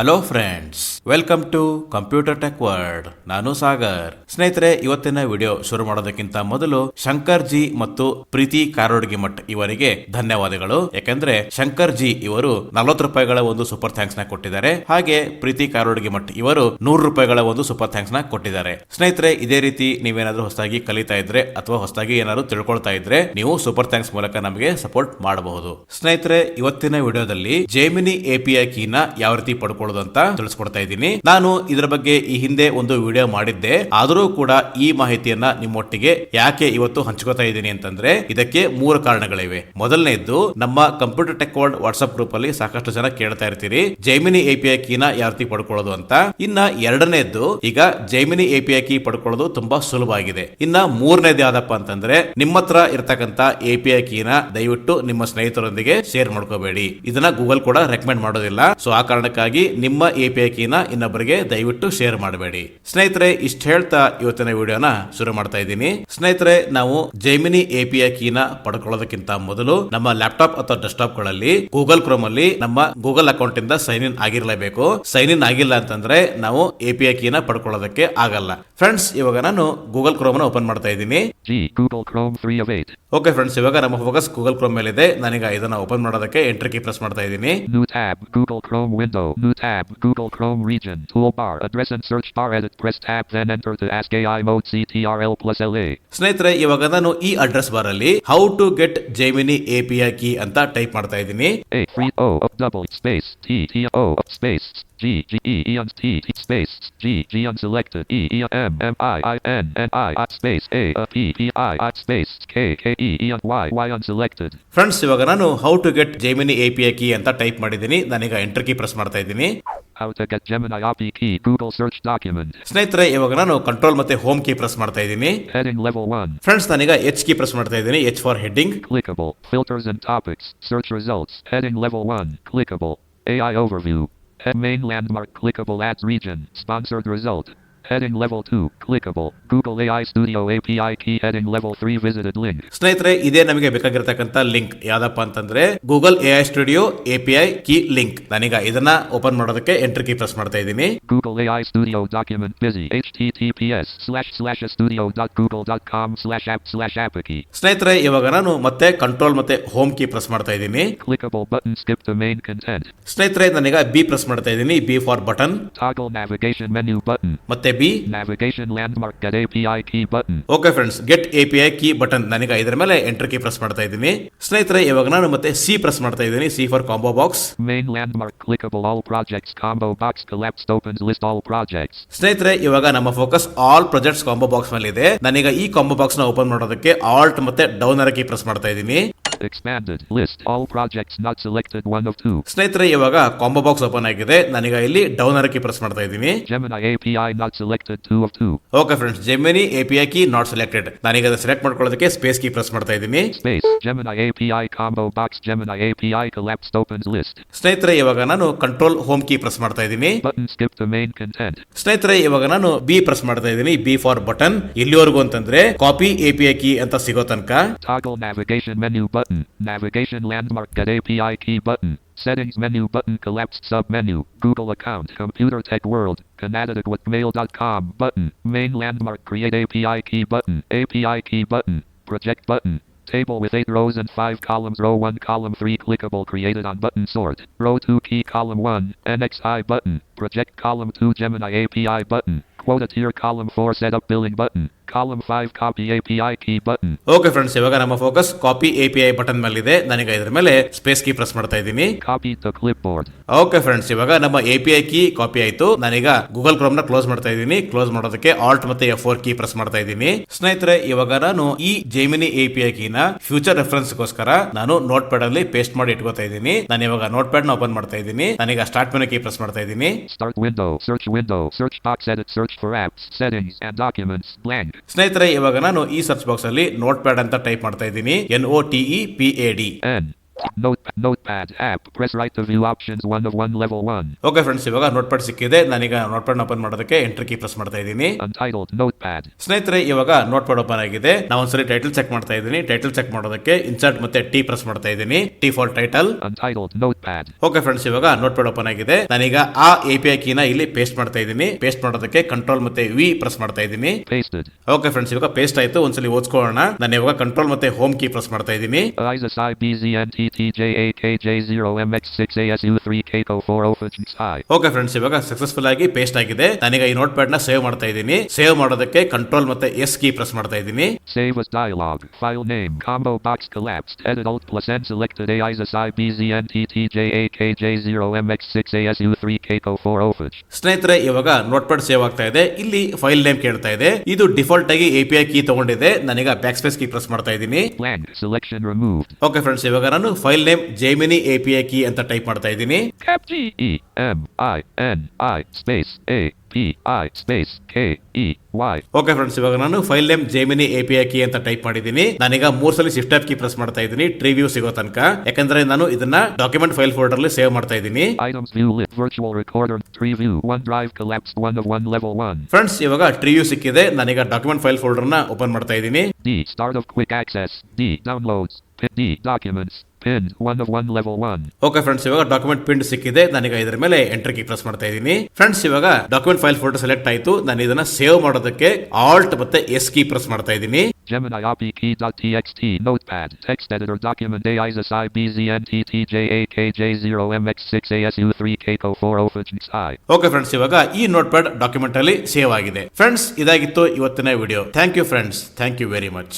Hello friends welcome to computer tech world ನಾನು ಸಾಗರ್. ಸ್ನೇಹಿತರೆ, ಇವತ್ತಿನ ವಿಡಿಯೋ ಶುರು ಮಾಡೋದಕ್ಕಿಂತ ಮೊದಲು ಶಂಕರ್ ಜಿ ಮತ್ತು ಪ್ರೀತಿ ಕಾರೋಡ್ಗಿ ಮಠ್ ಇವರಿಗೆ ಧನ್ಯವಾದಗಳು. ಯಾಕಂದ್ರೆ ಶಂಕರ್ ಜಿ ಇವರು ನಲವತ್ತು ರೂಪಾಯಿಗಳ ಒಂದು ಸೂಪರ್ ಥ್ಯಾಂಕ್ಸ್ನ ಕೊಟ್ಟಿದ್ದಾರೆ. ಹಾಗೆ ಪ್ರೀತಿ ಕಾರೋಡ್ಗಿ ಮಠ್ ಇವರು ನೂರು ರೂಪಾಯಿಗಳ ಒಂದು ಸೂಪರ್ ಥ್ಯಾಂಕ್ಸ್ನ ಕೊಟ್ಟಿದ್ದಾರೆ. ಸ್ನೇಹಿತರೆ, ಇದೇ ರೀತಿ ನೀವೇನಾದ್ರೂ ಹೊಸದಾಗಿ ಕಲಿತಾ ಇದ್ರೆ ಅಥವಾ ಹೊಸದಾಗಿ ಏನಾದ್ರು ತಿಳ್ಕೊಳ್ತಾ ಇದ್ರೆ ನೀವು ಸೂಪರ್ ಥ್ಯಾಂಕ್ಸ್ ಮೂಲಕ ನಮಗೆ ಸಪೋರ್ಟ್ ಮಾಡಬಹುದು. ಸ್ನೇಹಿತರೆ, ಇವತ್ತಿನ ವಿಡಿಯೋದಲ್ಲಿ ಜೇಮಿನಿ ಎಪಿಐ ಕೀನ ಯಾವ ರೀತಿ ಪಡ್ಕೊಳ್ಳೋದು ಅಂತ ತಿಳಿಸ್ಕೊಡ್ತಾ ಇದ್ದೀನಿ. ನಾನು ಇದರ ಬಗ್ಗೆ ಈ ಹಿಂದೆ ಒಂದು ವಿಡಿಯೋ ಮಾಡಿದ್ದೆ. ಆದರೂ ಕೂಡ ಈ ಮಾಹಿತಿಯನ್ನ ನಿಮ್ಮೊಟ್ಟಿಗೆ ಯಾಕೆ ಇವತ್ತು ಹಂಚ್ಕೋತಾ ಇದ್ದೀನಿ ಅಂತಂದ್ರೆ ಇದಕ್ಕೆ ಮೂರು ಕಾರಣಗಳಿವೆ. ಮೊದಲನೇದ್ದು, ನಮ್ಮ computer tech world WhatsApp group ಅಲ್ಲಿ ಸಾಕಷ್ಟು ಜನ ಕೇಳ್ತಾ ಇರ್ತೀರಿ. ಜೈಮಿನಿ ಎಪಿಐ ಕೀನ ಯಾವ ರೀತಿ ಪಡ್ಕೊಳ್ಳೋದು ಅಂತ. ಇನ್ನ ಎರಡನೇದ್ದು, ಈಗ ಜೈಮಿನಿ ಎಪಿಐ ಕೀ ಪಡ್ಕೊಳ್ಳೋದು ತುಂಬಾ ಸುಲಭ ಆಗಿದೆ. ಇನ್ನ ಮೂರನೇದು ಯಾವ್ದಪ್ಪ ಅಂತಂದ್ರೆ, ನಿಮ್ಮ ಹತ್ರ ಇರ್ತಕ್ಕಂತ ಎಪಿಐ ಕೀನ ದಯವಿಟ್ಟು ನಿಮ್ಮ ಸ್ನೇಹಿತರೊಂದಿಗೆ ಶೇರ್ ಮಾಡ್ಕೋಬೇಡಿ. ಇದನ್ನ ಗೂಗಲ್ ಕೂಡ ರೆಕಮೆಂಡ್ ಮಾಡೋದಿಲ್ಲ. ಸೊ ಆ ಕಾರಣಕ್ಕಾಗಿ ನಿಮ್ಮ ಎಪಿಐ ಕೀನ ಇನ್ನೊಬ್ಬರಿಗೆ ದಯವಿಟ್ಟು ಶೇರ್ ಮಾಡಬೇಡಿ. ಸ್ನೇಹಿತರೆ, ಇಷ್ಟ ಹೇಳ್ತಾ ಇವತ್ತಿನ ವಿಡಿಯೋನ ಶುರು ಮಾಡ್ತಾ ಇದ್ದೀನಿ. ಸ್ನೇಹಿತರೆ, ನಾವು ಜೈಮಿನಿ ಎಪಿಐ ಕೀನ ಪಡ್ಕೊಳ್ಳೋದಕ್ಕಿಂತ ಮೊದಲು ನಮ್ಮ ಲ್ಯಾಪ್ಟಾಪ್ ಅಥವಾ ಡೆಸ್ಕ್ಟಾಪ್ಗಳಲ್ಲಿ ಗೂಗಲ್ ಕ್ರೋಮ್ ಅಲ್ಲಿ ನಮ್ಮ ಗೂಗಲ್ ಅಕೌಂಟ್ ಇಂದ ಸೈನ್ ಇನ್ ಆಗಿರ್ಲೇಬೇಕು. ಸೈನ್ ಇನ್ ಆಗಿಲ್ಲ ಅಂತಂದ್ರೆ ನಾವು ಎಪಿಐ ಕೀನ ಪಡ್ಕೊಳ್ಳೋದಕ್ಕೆ ಆಗಲ್ಲ. ಫ್ರೆಂಡ್ಸ್ ಇವಾಗ ನಾನು ಗೂಗಲ್ ಕ್ರೋಮ್ ಅನ್ನು ಓಪನ್ ಮಾಡ್ತಾ ಇದ್ದೀನಿ G. Google Chrome 3 of 8. Okay friends ಇವಾಗ ನಮ್ಮ ಫೋಕಸ್ ಗೂಗಲ್ ಕ್ರೋಮ್ ಮೇಲೆ ಇದೆ ನನಗೆ ಇದನ್ನ ಓಪನ್ ಮಾಡೋದಕ್ಕೆ ಎಂಟ್ರಿ ಕೀ ಪ್ರೆಸ್ ಮಾಡ್ತಾ ಇದ್ದೀನಿ New tab. Google Chrome window. New tab. Google Chrome region. Toolbar. Address and search bar. Edit. Press tab. Then enter the Ask AI mode CTRL plus LA. ಸ್ನೇಹಿತರೆ ಇವಾಗ ನಾನು ಈ address bar ಅಲ್ಲಿ how to get Gemini API key ಅಂತ type ಮಾಡ್ತಾ ಇದ್ದೀನಿ A. Free O. Double space. T. T. O. Space. G. G. E. E. on T. T. Space. G. G. Unselected. E. E. M. M. I. I. N. N. I. I. Space. A. A. P. P. I. I. Space. K. K. E. E. on Y. Y. Unselected. Friends ಇವಾಗ ನಾನು how to get Gemini API key ಅಂತ type ಮಾಡಿದ್ದೀನಿ ನಾನೀಗ enter key press ಮಾಡ್ತಾ ಇದ್ದೀನಿ How to get Gemini API key. Google search document. ಸ್ನೇಹಿತರೆ ಇವಾಗ ನಾನು ಕಂಟ್ರೋಲ್ ಮತ್ತೆ ಹೋಮ್ ಕೀ ಪ್ರೆಸ್ ಮಾಡ್ತಾ ಇದ್ದೀನಿ Heading level 1. ಫ್ರೆಂಡ್ಸ್ ನಾನೀಗ ಎಚ್ ಕೀ ಪ್ರೆಸ್ ಮಾಡ್ತಾ ಇದ್ದೀನಿ H for heading Clickable. Filters and topics. Search results. Heading level 1. Clickable. AI overview. Head main landmark. Clickable ads region. Sponsored result. Heading level 2. Clickable. Google AI Studio API key. Heading level 3. Visited link. ಸ್ನೇಹಿತರೆ ಇದೇ ನಮಗೆ ಬೇಕಾಗಿರತಕ್ಕಂತ link ಯಾವ್ದಪ್ಪ ಅಂತಂದ್ರೆ Google A I studio API key link ನಾನೀಗ ಇದನ್ನ open ಮಾಡೋದಕ್ಕೆ entry key press ಮಾಡ್ತಾ ಇದ್ದೀನಿ Google AI Studio document busy. HTTPS slash slash studio.google.com slash app slash apiki. ಸ್ನೇಹಿತರೆ ಇವಾಗ ನಾನು ಮತ್ತೆ ಕಂಟ್ರೋಲ್ ಮತ್ತೆ ಹೋಮ್ ಕೀ ಪ್ರೆಸ್ ಮಾಡ್ತಾ ಇದ್ದೀನಿ Clickable button. Skip to main content. ಸ್ನೇಹಿತರೆ ನಾನೀಗ ಬಿ ಪ್ರೆಸ್ ಮಾಡ್ತಾ ಇದ್ದೀನಿ B for button Toggle navigation menu button. ಮತ್ತೆ B Navigation landmark. Get API key button okay friends get API key button ನನಗೆ ಇದರ ಮೇಲೆ ಎಂಟರ್ ಕೀ ಪ್ರೆಸ್ ಮಾಡ್ತಾ ಇದ್ದೀನಿ. ಸ್ನೇಹಿತರೆ ಇವಾಗ ನಾನು ಮತ್ತೆ ಸಿ ಪ್ರೆಸ್ ಮಾಡ್ತಾ ಇದ್ದೀನಿ C for combo box Main landmark clickable all projects combo box collapsed opens list all projects ಸ್ನೇಹಿತರೆ ಇವಾಗ ನಮ್ಮ focus all projects combo box ಮೇಲೆ ಇದೆ ನನಗೆ ಈ ಕಾಂಬೋ ಬಾಕ್ಸ್ನ ಓಪನ್ ಮಾಡೋದಕ್ಕೆ ಆಲ್ಟ್ ಮತ್ತೆ ಡೌನ್ ಕೀ ಪ್ರೆಸ್ ಮಾಡ್ತಾ ಇದ್ದೀನಿ. Expanded list. All projects not selected one of two. ಸ್ನೇಹಿತರೆ ಇವಾಗ ಕಾಂಬೋ ಬಾಕ್ಸ್ ಓಪನ್ ಆಗಿದೆ. ನಾನೀಗ ಇಲ್ಲಿ ಡೌನ್ ಕೀ ಪ್ರೆಸ್ ಮಾಡ್ತಾ ಇದ್ದೀನಿ. Gemini API not selected two of two. Okay friends Gemini API key not selected ನಾನೀಗ ಅದನ್ನ ಸೆಲೆಕ್ಟ್ ಮಾಡ್ಕೊಳ್ಳೋದಕ್ಕೆ ಸ್ಪೇಸ್ ಕೀ ಪ್ರೆಸ್ ಮಾಡ್ತಾ ಇದ್ದೀನಿ. Space Gemini API combo box. Gemini API collapsed opens list. ಸ್ನೇಹಿತರೆ ಇವಾಗ ನಾನು ಕಂಟ್ರೋಲ್ ಹೋಮ್ ಕೀ ಪ್ರೆಸ್ ಮಾಡ್ತಾ ಇದ್ದೀನಿ. Button skip to main content ಸ್ನೇಹಿತರೆ ಇವಾಗ ನಾನು ಬಿ ಪ್ರೆಸ್ ಮಾಡ್ತಾ ಇದ್ದೀನಿ. ಬಿ ಫಾರ್ ಬಟನ್ ಇಲ್ಲಿವರೆಗೂ ಅಂತಂದ್ರೆ ಕಾಪಿ ಎಪಿಐ ಕೀ ಅಂತ ಸಿಗೋ ತನಕ. Toggle navigation menu menu button. Navigation landmark get API key button. Settings menu button collapsed sub menu. Google account. Computer Tech World. Canadidac.mail.com button. Main landmark create API key button. API key button. Project button. Table with 8 rows and 5 columns. Row 1, column 3 clickable created on button sort. Row 2 key column 1. NXI button. Project column 2 Gemini API button. Quota tier column 4 setup billing button. Column 5 copy API key button. Okay friends ಇವಾಗ ನಮ್ಮ focus copy API button ಮೇಲಿದೆ ನನಗೆ ಇದ್ರ ಮೇಲೆ space key press ಮಾಡ್ತಾ ಇದ್ದೀನಿ copy the clipboard okay friends ಇವಾಗ ನಮ್ಮ ಎಪಿಐ ಕೀ ಕಾಪಿ ಆಯ್ತು ನಾನೀಗ ಗೂಗಲ್ ಕ್ರೋಮ್ನ ಕ್ಲೋಸ್ ಮಾಡ್ತಾ ಇದ್ದೀನಿ ಕ್ಲೋಸ್ ಮಾಡೋದಕ್ಕೆ ಆಲ್ಟ್ ಮತ್ತೆ ಎಫ್ ಫೋರ್ ಕೀ ಪ್ರೆಸ್ ಮಾಡ್ತಾ ಇದ್ದೀನಿ ಸ್ನೇಹಿತರೆ ಇವಾಗ ನಾನು ಈ ಜೈಮಿನಿ ಎಪಿಐ ಕೀನ ಫ್ಯೂಚರ್ ರೆಫರೆನ್ಸ್ ಗೋಸ್ಕರ ನಾನು ನೋಟ್ ಪ್ಯಾಡ್ ಅಲ್ಲಿ ಪೇಸ್ಟ್ ಮಾಡಿ ಇಟ್ಕೋತಾ ಇದ್ದೀನಿ ನಾನು ಇವಾಗ ನೋಟ್ ಪ್ಯಾಡ್ನ ಓಪನ್ ಮಾಡ್ತಾ ಇದ್ದೀನಿ ನಾನೀಗ ಸ್ಟಾರ್ಟ್ ಮೆನು ಕೀ ಪ್ರೆಸ್ ಮಾಡ್ತಾ ಇದ್ದೀನಿ start window search window search box edit. Search for apps. Settings and documents. Blank. ಸ್ನೇಹಿತರೆ, ಇವಾಗ ನಾನು ಈ ಸರ್ಚ್ ಬಾಕ್ಸ್ ಅಲ್ಲಿ ನೋಟ್ ಪ್ಯಾಡ್ ಅಂತ ಟೈಪ್ ಮಾಡ್ತಾ ಇದ್ದೀನಿ. N O T E P A D N. Note, notepad app. Press right to view options 1 of 1 level 1. Okay friends ಇವಾಗ notepad ಸಿಕ್ಕಿದೆ. ನಾನೀಗ ನೋಟ್ ಪ್ಯಾಡ್ ಓಪನ್ ಮಾಡೋದಕ್ಕೆ ಎಂಟರ್ ಕೀ ಪ್ರೆಸ್ ಮಾಡ್ತಾ ಇದ್ದೀನಿ. Untitled notepad. ಸ್ನೇಹಿತರೆ ಇವಾಗ ನೋಟ್ ಪ್ಯಾಡ್ ಓಪನ್ ಆಗಿದೆ. ನಾವು ಒಂದ್ಸರಿ ಟೈಟಲ್ ಚೆಕ್ ಮಾಡ್ತಾ ಇದ್ದೀನಿ. ಟೈಟಲ್ ಚೆಕ್ ಮಾಡೋದಕ್ಕೆ ಇನ್ಸರ್ಟ್ ಮತ್ತೆ ಟಿ ಪ್ರೆಸ್ ಮಾಡ್ತಾ ಇದ್ದೀನಿ. T for title Untitled notepad. Okay friends ಇವಾಗ ನೋಟ್ ಪ್ಯಾಡ್ ಓಪನ್ ಆಗಿದೆ. ನಾನೀಗ ಆ ಎ ಪಿ ಐ ಕೀನ ಇಲ್ಲಿ ಪೇಸ್ಟ್ ಮಾಡ್ತಾ ಇದ್ದೀನಿ. ಪೇಸ್ಟ್ ಮಾಡೋದಕ್ಕೆ ಕಂಟ್ರೋಲ್ ಮತ್ತೆ ವಿ ಪ್ರೆಸ್ ಮಾಡ್ತಾ ಇದ್ದೀನಿ. ಓಕೆ ಫ್ರೆಂಡ್ಸ್ ಇವಾಗ ಪೇಸ್ಟ್ ಆಯ್ತು. ಒಂದ್ಸಲಿ ಓದ್ಕೊಳ್ಳೋಣ ನಾನು ಇವಾಗ ಕಂಟ್ರೋಲ್ ಮತ್ತೆ ಹೋಮ್ ಕೀ ಪ್ರೆಸ್ ಮಾಡ್ತಾ ಇದ್ದೀನಿ. ISIS IBZNTTJAKJ0MX6ASU3 Keiko 4 Ophagensi. Okay friends ಇವಾಗ ಸಕ್ಸಸ್ಫುಲ್ ಆಗಿ ಪೇಸ್ಟ್ ಆಗಿದೆ. ನನಗೆ ಈ ನೋಟ್ ಪ್ಯಾಡ್ನ ಸೇವ್ ಮಾಡ್ತಾ ಇದ್ದೀನಿ. ಸೇವ್ ಮಾಡೋದಕ್ಕೆ ಕಂಟ್ರೋಲ್ ಮತ್ತೆ ಎಸ್ ಕೀ ಪ್ರೆಸ್ ಮಾಡ್ತಾ ಇದ್ದೀನಿ. Save as dialog. File name. Combo box M X Alt A S U AISIS IBZNTTJAKJ0MX6ASU3 Keiko 4 ಫಿಚ್ ಸ್ನೇಹಿತರೆ ಇವಾಗ ನೋಟ್ ಪ್ಯಾಡ್ ಸೇವ್ ಆಗ್ತಾ ಇದೆ. ಇಲ್ಲಿ ಫೈಲ್ ನೇಮ್ ಕೇಳ್ತಾ ಇದೆ. ಇದು ಡಿಫಾಲ್ಟ್ ಆಗಿ ಎಪಿಐ ಕೀ ತಗೊಂಡಿದೆ. ನನಗೆ ಬ್ಯಾಕ್ ಸ್ಪೇಸ್ ಕೀ ಪ್ರೆಸ್ ಮಾಡ್ತಾ ಇದ್ದೀನಿ. Land selection remove okay friends ಇವಾಗ ನಾನು file name Gemini A P I key ಅಂತ ಟೈಪ್ ಮಾಡ್ತಾ ಇದ್ದೀನಿ Cap G E M I N I space A P I space K E Y. Okay friends ಇವಾಗ ನಾನು file name Gemini A P I key ಅಂತ type ಮಾಡಿದ್ದೀನಿ ನಾನೀಗ ಮೂರ್ ಸಲ ಶಿಫ್ಟ್ ಕೀ ಪ್ರೆಸ್ ಮಾಡ್ತಾ ಇದ್ದೀನಿ ಟ್ರೀ ವ್ಯೂ ಸಿಗೋ ತನಕ ಯಾಕಂದ್ರೆ ನಾನು ಇದನ್ನ ಡಾಕ್ಯುಮೆಂಟ್ ಫೈಲ್ ಫೋಲ್ಡರ್ ಅಲ್ಲಿ ಸೇವ್ ಮಾಡ್ತಾ ಇದ್ದೀನಿ Items view lit. Virtual recorder. Tree view. OneDrive collapsed. 1 of 1 level 1. Friends ಇವಾಗ ಟ್ರೀ ವ್ಯೂ ಸಿಕ್ಕಿದೆ ನಾನೀಗ ಡಾಕ್ಯುಮೆಂಟ್ ಫೈಲ್ ಫೋಲ್ಡರ್ನ ಓಪನ್ ಮಾಡ್ತಾ ಇದ್ದೀನಿ D. Start of quick access. D. Downloads. Pin D. Documents. Pinned. 1 of 1 level 1. Okay friends ಇವಾಗ document ಪಿಂಡ್ ಸಿಕ್ಕಿದೆ. ನಾನೀಗ ಇದರ ಮೇಲೆ ಎಂಟರ್ ಕೀ ಪ್ರೆಸ್ ಮಾಡ್ತಾ ಇದ್ದೀನಿ. ಫ್ರೆಂಡ್ಸ್ ಇವಾಗ ಡಾಕ್ಯುಮೆಂಟ್ ಫೈಲ್ ಫೋಟೋ ಸೆಲೆಕ್ಟ್ ಆಯ್ತು. ನಾನು ಇದನ್ನ ಸೇವ್ ಮಾಡೋದಕ್ಕೆ ಆಲ್ಟ್ ಮತ್ತೆ ಎಸ್ ಕೀ ಪ್ರೆಸ್ ಮಾಡ್ತಾ ಇದ್ದೀನಿ. Gemini API key.txt notepad text editor document AISIS IBZNTTJAKJ0MX6ASU3 Keiko 4 Ophagensi. Okay friends ಇವಾಗ ಈ ನೋಟ್ ಪ್ಯಾಡ್ ಡಾಕ್ಯುಮೆಂಟ್ ಅಲ್ಲಿ ಸೇವ್ ಆಗಿದೆ. ಫ್ರೆಂಡ್ಸ್ ಇದಾಗಿತ್ತು ಇವತ್ತಿನ video thank you friends thank you very much